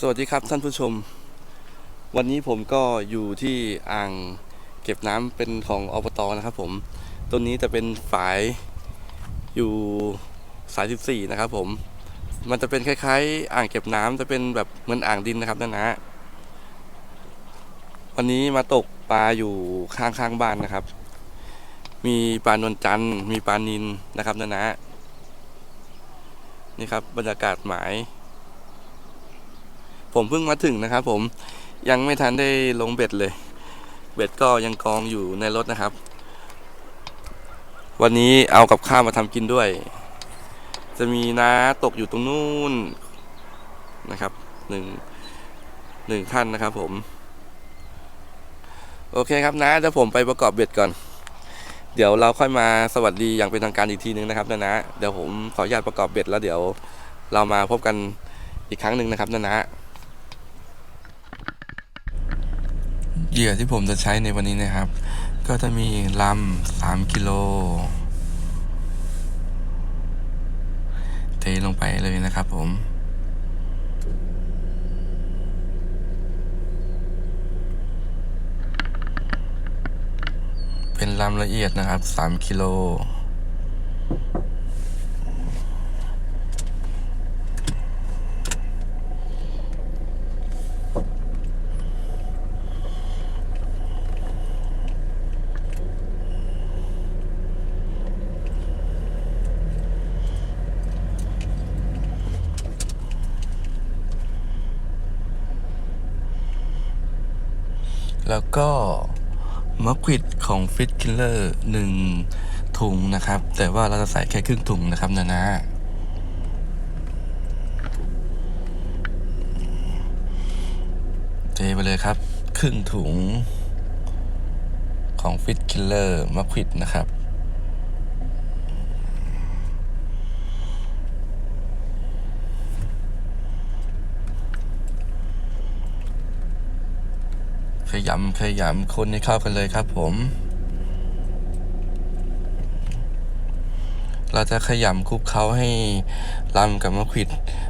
สวัสดีครับท่านผู้ชม วันนี้ผมก็อยู่ที่อ่างเก็บน้ำเป็นของอบตนะครับผมต้นนี้จะเป็นฝายอยู่สาย14นะครับผม มันจะเป็นคล้ายๆ อ่างเก็บน้ำจะเป็นแบบเหมือนอ่างดินนะครับนั่นนะวันนี้มาตกปลาอยู่ข้างๆบ้านนะครับ มีปลานวลจันทร์มีปลานินนะครับนั่นนะนี่ครับบรรยากาศหมาย ผมเพิ่งมาถึงนะครับ ผมยังไม่ทันได้ลงเบ็ดเลย เบ็ดก็ยังกองอยู่ในรถนะครับ วันนี้เอากับข้าวมาทำกินด้วย จะมีน้าตกอยู่ตรงนู้นนะครับหนึ่งหนึ่งท่านนะครับ ผม โอเคครับนะเดี๋ยวผมไปประกอบเบ็ดก่อน เดี๋ยวเราค่อยมาสวัสดีอย่างเป็นทางการอีกทีนึงนะครับนะนะเดี๋ยวผมขออนุญาตประกอบเบ็ดแล้วเดี๋ยวเรามาพบกันอีกครั้งหนึ่งนะครับนะนะ เหยื่อที่ผมจะใช้ในวันนี้นะครับ ก็จะมีลำสามกิโลเทลงไปเลยนะครับผมเป็นลำละเอียดนะครับสามกิโล แล้วก็มะกวิดของฟิตคิลเลอร์หนึ่งถุงนะครับ แต่ว่าเราจะใส่แค่ครึ่งถุงนะครับนะนะเทไปเลยครับ ครึ่งถุงของฟิตคิลเลอร์มะกวิดนะครับำขยำคนให้เข้ากันเลยครับผม เราจะขยำคลุกเขาให้ลำกับมะขวิด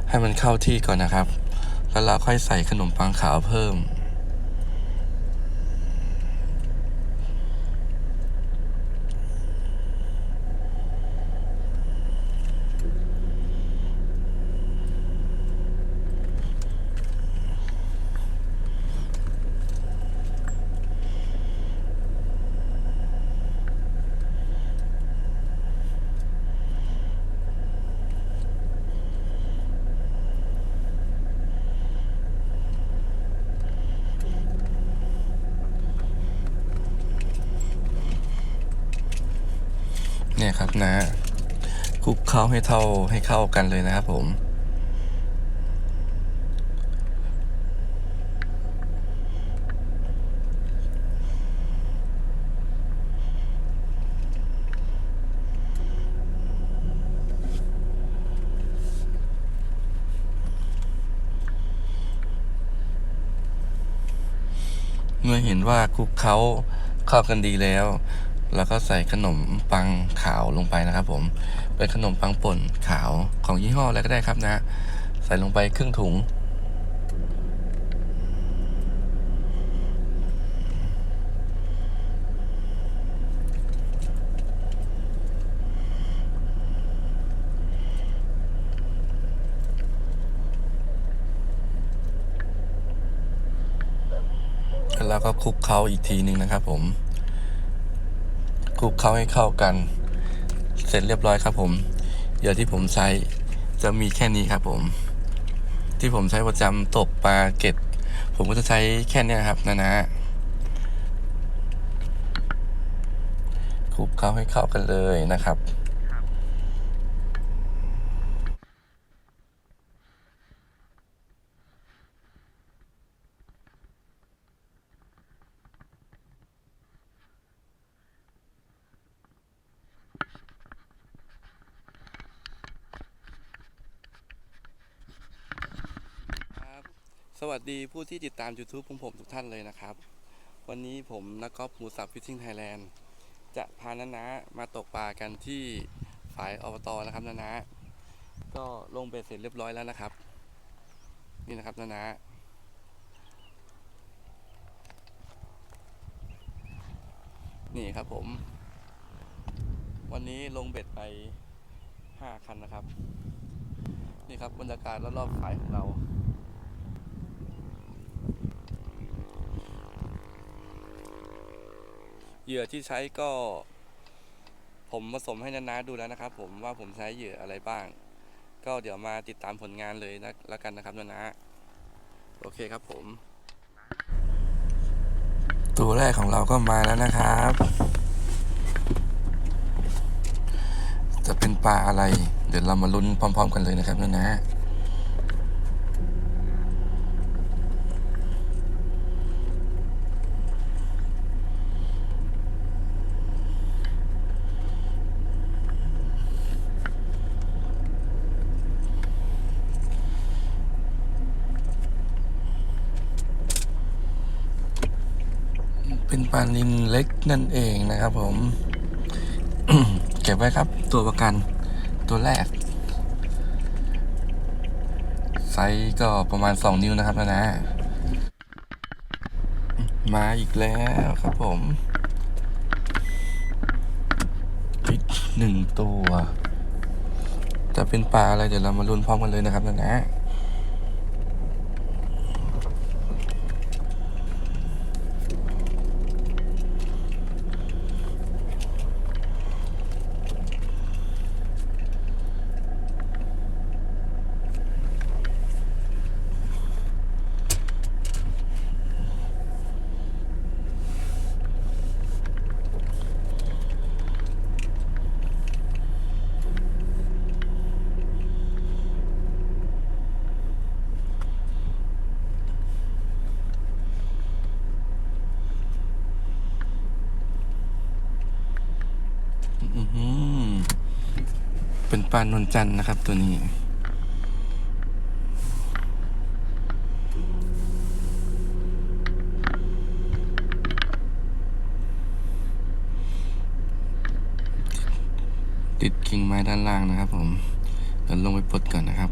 ให้มันเข้าที่ก่อนนะครับ แล้วเราค่อยใส่ขนมปังขาวเพิ่ม เนี่ยครับนะคลุกเคล้าให้เท่าให้เข้ากันเลยนะครับผมเมื่อเห็นว่าคลุกเคล้าเข้ากันดีแล้ว แล้วก็ใส่ขนมปังขาวลงไปนะครับผมเป็นขนมปังป่นขาวของยี่ห้ออะไรก็ได้ครับนะ ใส่ลงไปครึ่งถุง แล้วก็คลุกเคล้าอีกทีหนึ่งนะครับผม คลุกเคล้าให้เข้ากัน เสร็จเรียบร้อยครับผม เหยื่อที่ผมใช้จะมีแค่นี้ครับผม ที่ผมใช้ประจำตกปลาเก็ดผมก็จะใช้แค่นี้ครับนะนะคลุกเคล้าให้เข้ากันเลยนะครับสวัสดี ผู้ที่ติดตาม YouTube ของผมทุกท่านเลยนะครับ วันนี้ผมนักกอล์ฟหมูสับฟิชชิ่งไทยแลนด์จะพานานะมาตกปลากันที่ฝ่ายอบตนะครับนานะก็ลงเบ็ดเสร็จเรียบร้อยแล้วนะครับ นี่นะครับนานานี่ครับผม วันนี้ลงเบ็ดไปห้าคันนะครับ นี่ครับบรรยากาศรอบๆฝายของเรา เหยื่อที่ใช้ก็ ผมผสมให้นานาดูแล้วนะครับ ผมว่าผมใช้เหยื่ออะไรบ้าง ก็เดี๋ยวมาติดตามผลงานเลยนะแล้วกันนะครับนานาโอเคครับผม ตัวแรกของเราก็มาแล้วนะครับ จะเป็นปลาอะไร เดี๋ยวเรามาลุ้นพร้อม ๆ กันเลยนะครับนานาเป็นปลานินเล็กนั่นเองนะครับ ผม เก็บไว้ครับ ตัวประกันตัวแรก ไซส์ก็ประมาณ 2 นิ้วนะครับนะนะ มาอีกแล้วครับผมอีกหนึ่งตัว จะเป็นปลาอะไรเดี๋ยวเรามาลุ้นพร้อมกันเลยนะครับนะนะ อือหือเป็นปลานจันนะครับตัวนี้ ติดกิ่งไม้ด้านล่างนะครับผมเดี๋ยวลงไปปลดก่อนนะครับ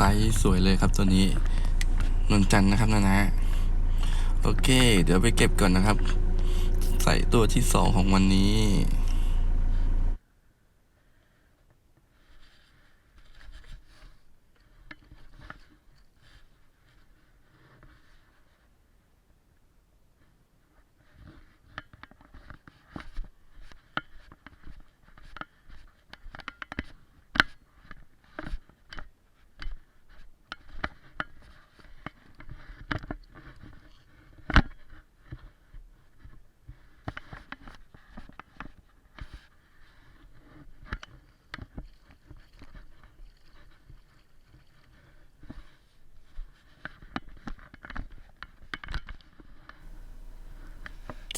ไซส์สวยเลยครับตัวนี้นวลจันนะครับนะนะ โอเค เดี๋ยวไปเก็บก่อนนะครับ ใส่ตัวที่สองของวันนี้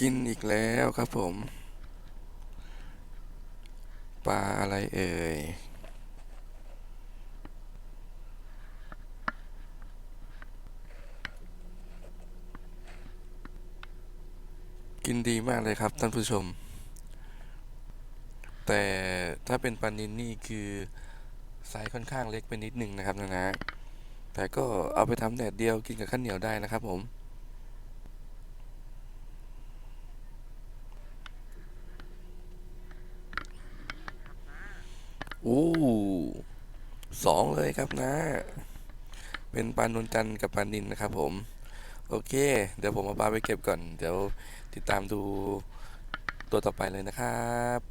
กินอีกแล้วครับผม ปลาอะไรเอ่ย กินดีมากเลยครับท่านผู้ชม แต่ถ้าเป็นปลานินนี่คือไซส์ค่อนข้างเล็กไปนิดหนึ่งนะครับนะนะแต่ก็เอาไปทำแดดเดียวกินกับข้าวเหนียวได้นะครับผม อู้ สองเลยครับนะ เป็นปลานนจันทร์กับปลานินนะครับผม โอเค เดี๋ยวผมเอาปลาไปเก็บก่อน เดี๋ยวติดตามดูตัวต่อไปเลยนะครับ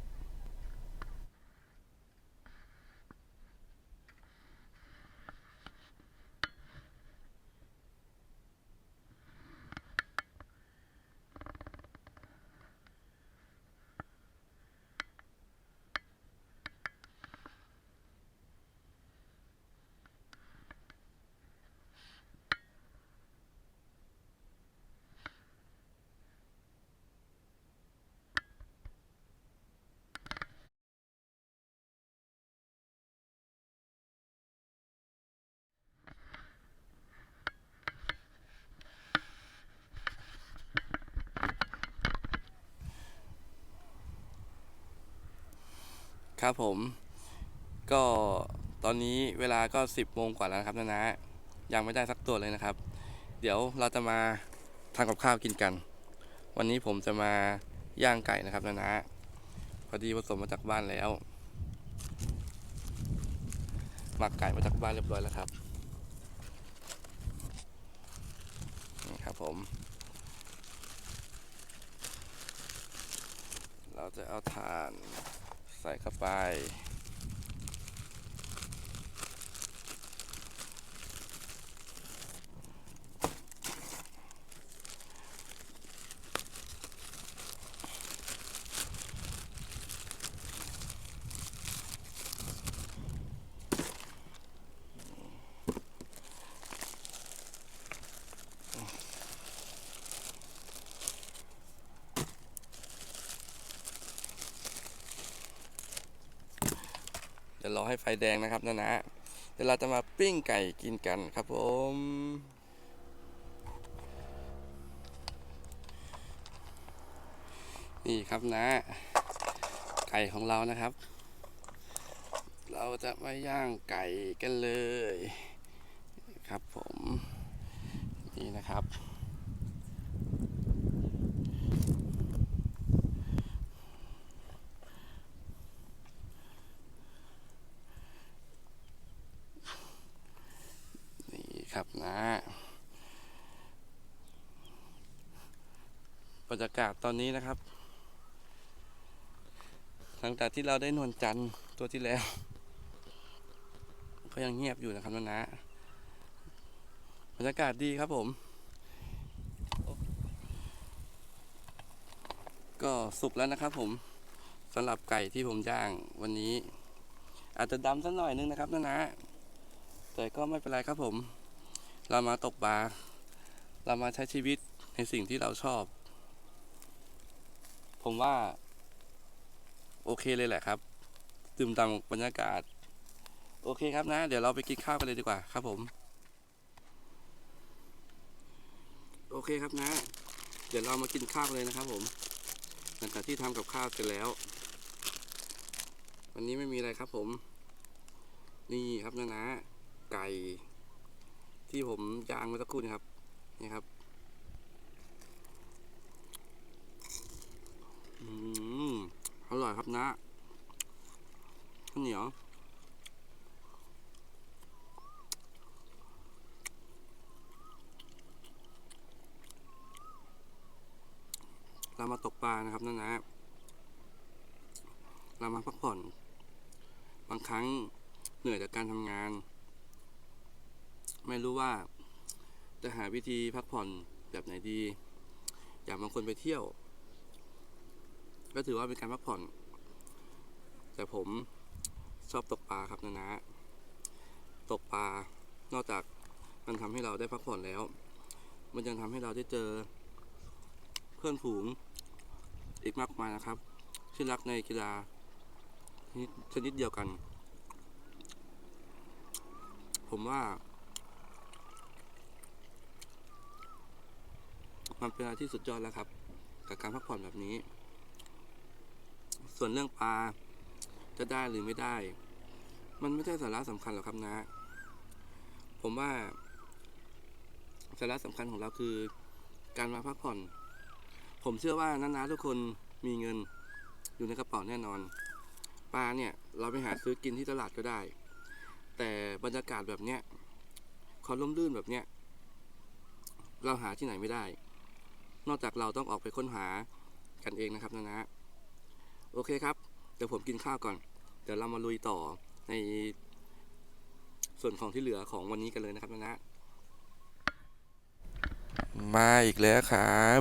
ครับผม ก็ตอนนี้เวลาก็ 10โมงกว่าแล้วนะครับนะนะยังไม่ได้สักตัวเลยนะครับ เดี๋ยวเราจะมาทำกับข้าวกินกัน วันนี้ผมจะมาย่างไก่นะครับนะนะพอดีผสมมาจากบ้านแล้ว หมักไก่มาจากบ้านเรียบร้อยแล้วครับนี่ครับผม เราจะเอาถ่าน ใส่เข้าไป ยวรอให้ไฟแดงนะครับนะนะเดี๋ยวเราจะมาปิ้งไก่กินกันครับผมนี่ครับนะ ไก่ของเรานะครับ เราจะมาย่างไก่กันเลย ครับผม นี่นะครับ นี่ครับนะบ รยากาศตอนนี้นะครับ หลังจากที่เราได้นวลจันทร์ตัวที่แล้ว ก็ยังเงียบอยู่นะครับนะนะบรรยากาศดีครับผม ก็สุกแล้วนะครับผมสำหรับไก่ที่ผมย่างวันนี้ อาจจะดำสักหน่อยนึงนะครับนะนะแต่ก็ไม่เป็นไรครับผม เรามาตกปลาเรามาใช้ชีวิตในสิ่งที่เราชอบ ผมว่า โอเคเลยแหละครับดื่มด่ำบรรยากาศ โอเคครับนะ เดี๋ยวเราไปกินข้าวกันเลยดีกว่าครับผม โอเคครับนะ เดี๋ยวเรามากินข้าวกันเลยนะครับ ผมหลังจากที่ทำกับข้าวเสร็จแล้ว วันนี้ไม่มีอะไรครับ ผม นี่ครับนะนะไก่ ที่ผมย่างเมื่อสักครู่นี้ครับนี่ครับ อืมอร่อยครับนะข้าวเหนียวเรามาตกปลานะครับนั่นนะเรามาพักผ่อน บางครั้งเหนื่อยจากการทำงาน ไม่รู้ว่าจะหาวิธีพักผ่อนแบบไหนดี อย่างบางคนไปเที่ยว ก็ถือว่าเป็นการพักผ่อน แต่ผมชอบตกปลาครับนะนะ ตกปลานอกจากมันทำให้เราได้พักผ่อนแล้ว มันยังทำให้เราได้เจอ เพื่อนฝูงอีกมากมายนะครับที่รักในกีฬาชนิดเดียวกัน ผมว่า มันเป็นอะไรที่สุดยอดแล้วครับ กับการพักผ่อนแบบนี้ ส่วนเรื่องปลาจะได้หรือไม่ได้ มันไม่ใช่สาระสำคัญหรอกครับนะ ผมว่าสาระสำคัญของเราคือการมาพักผ่อน ผมเชื่อว่านาๆทุกคนมีเงินอยู่ในกระเป๋าแน่นอน ปลาเนี่ยเราไปหาซื้อกินที่ตลาดก็ได้ แต่บรรยากาศแบบเนี้ยความร่มรื่นแบบเนี้ยเราหาที่ไหนไม่ได้ นอกจากเราต้องออกไปค้นหากันเองนะครับนะนะ โอเคครับเดี๋ยวผมกินข้าวก่อน เดี๋ยวเรามาลุยต่อในส่วนของที่เหลือของวันนี้กันเลยนะครับนะนะมาอีกแล้วครับ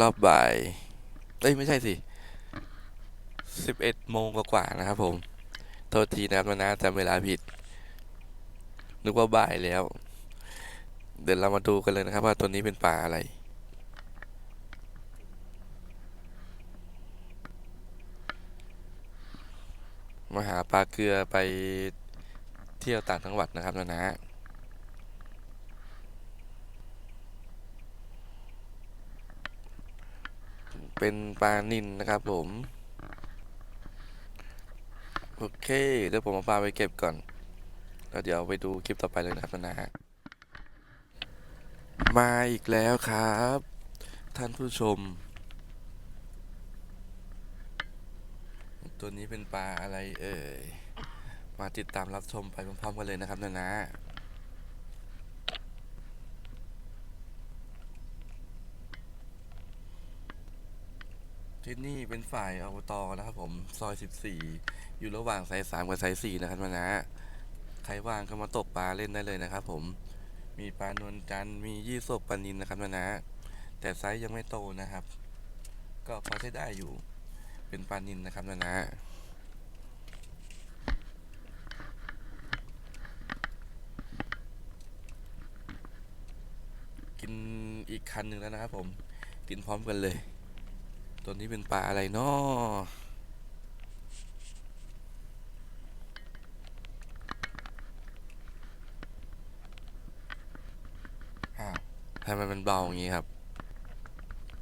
รอบบ่ายเอ้ยไม่ใช่สิสิบเอ็ดโมงกว่าๆนะครับผม โทษทีนะครับนะนะจำเวลาผิด นึกว่าบ่ายแล้ว เดี๋ยวเรามาดูกันเลยนะครับ ว่าตัวนี้เป็นปลาอะไร มาหาปลาเกลือไปเที่ยวต่างจังหวัดนะครับนะนะเป็นปลานินนะครับผม โอเค เดี๋ยวผมเอาปลาไปเก็บก่อน แล้วเดี๋ยวไปดูคลิปต่อไปเลยนะครับนะฮะมาอีกแล้วครับ ท่านผู้ชม ตัวนี้เป็นปลาอะไรเอ่ย มาติดตามรับชมไปพร้อมๆกันเลยนะครับนะนะที่นี่เป็นฝ่ายอบตนะครับผมซอย 14 อยู่ระหว่างสาย3กับสาย4นะครับนะนะใครว่างก็มาตกปลาเล่นได้เลยนะครับผมมีปลานวลจันทร์มียี่สกปลานินนะครับนะนะแต่ไซส์ยังไม่โตนะครับ ก็พอใช้ได้อยู่ เป็นปลานินนะครับนะนะกินอีกคันหนึ่งแล้วนะครับผม กินพร้อมกันเลย ตัวนี้เป็นปลาอะไรเนาะอ้าวทำไมมันเบาอย่างนี้ครับ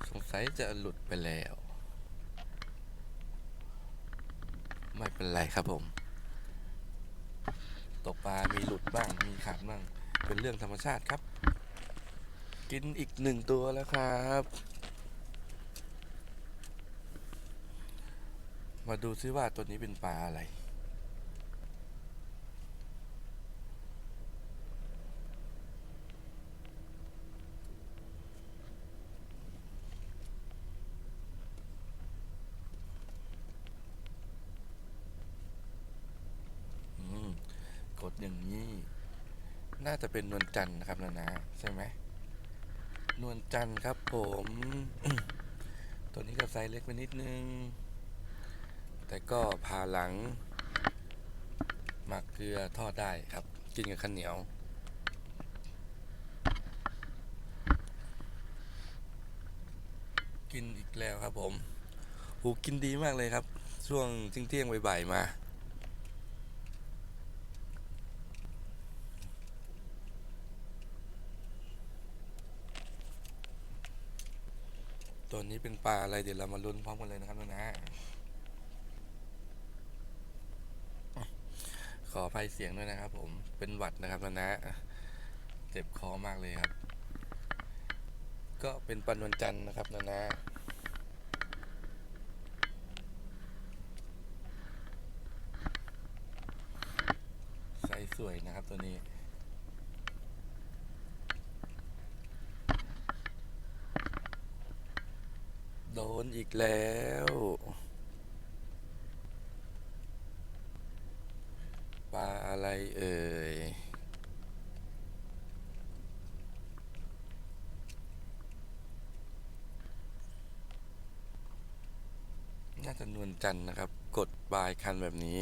สงสัยจะหลุดไปแล้ว ไม่ เป็นไรครับผม ตกปลา มีหลุดบ้าง มีขาดบ้าง เป็นเรื่องธรรมชาติครับ กินอีกหนึ่งตัวแล้วครับ มาดูซิว่าตัวนี้เป็นปลาอะไร อืม กดอย่างนี้ น่า จะเป็นนวลจันทร์นะครับนานาใช่ไหมนวลจันทร์ครับผม ตัวนี้ก็ไซส์เล็กไปนิดนึง แต่ก็ผ่าหลังหมักเกลือทอดได้ครับ กินกับข้าวเหนียว กินอีกแล้วครับผม หูกินดีมากเลยครับ ช่วงเที่ยงๆบ่ายๆมา เป็นปลาอะไรเดี๋ยวเรามาลุ้นพร้อมกันเลยนะครับนะนะขออภัยเสียงด้วยนะครับ ผมเป็นหวัดนะครับนะนะเจ็บคอมากเลยครับ ก็เป็นปลานวลจันทร์นะครับนะนะไซส์สวยนะครับตัวนี้ โดน อีกแล้ว ปลาอะไรเอ่ย น่าจะนวลจันนะครับ กดบายคันแบบนี้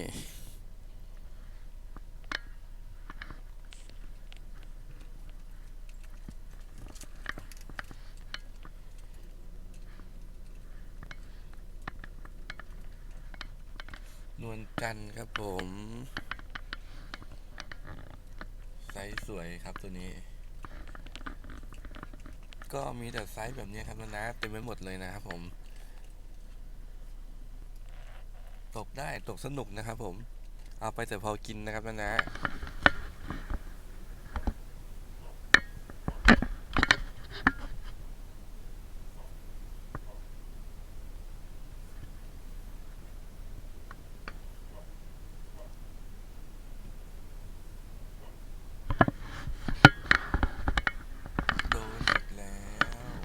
วลจันทร์ครับผม ไซส์สวยครับตัวนี้ ก็มีแต่ไซส์แบบนี้ครับนะนะเต็มไปหมดเลยนะครับผม ตกได้ตกสนุกนะครับผม เอาไปแต่พอกินนะครับนะนะโดนอีกแล้ว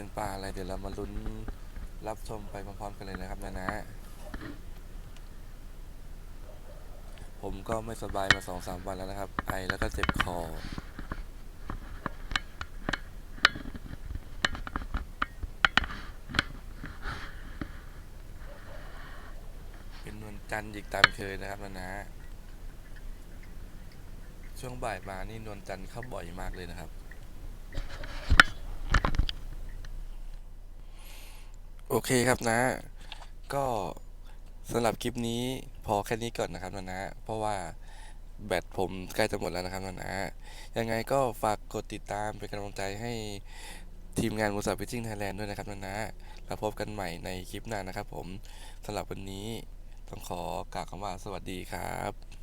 เป็นปลาอะไรเดี๋ยวเรามาลุ้นรับชมไปพร้อมๆกันเลยนะครับนะนะ ผมก็ไม่สบายมาสองสามวันแล้วนะครับ ไอแล้วก็เจ็บคอเป็นนวลจันทร์อีกตามเคยนะครับนะนะ ช่วงบ่ายมานี่นวลจันทร์เข้าบ่อยมากเลยนะครับ โอเคครับนะ ก็สำหรับคลิปนี้พอแค่นี้ก่อนนะครับนะนะ เพราะว่าแบตผมใกล้จะหมดแล้วนะครับนะนะ ยังไงก็ฝากกดติดตามเป็นกำลังใจให้ทีมงานมูสับพิจิงไทยแลนด์ด้วยนะครับนะนะแล้วพบกันใหม่ในคลิปหน้านะครับผมสำหรับวันนี้ต้องขอกล่าวคำว่าสวัสดีครับ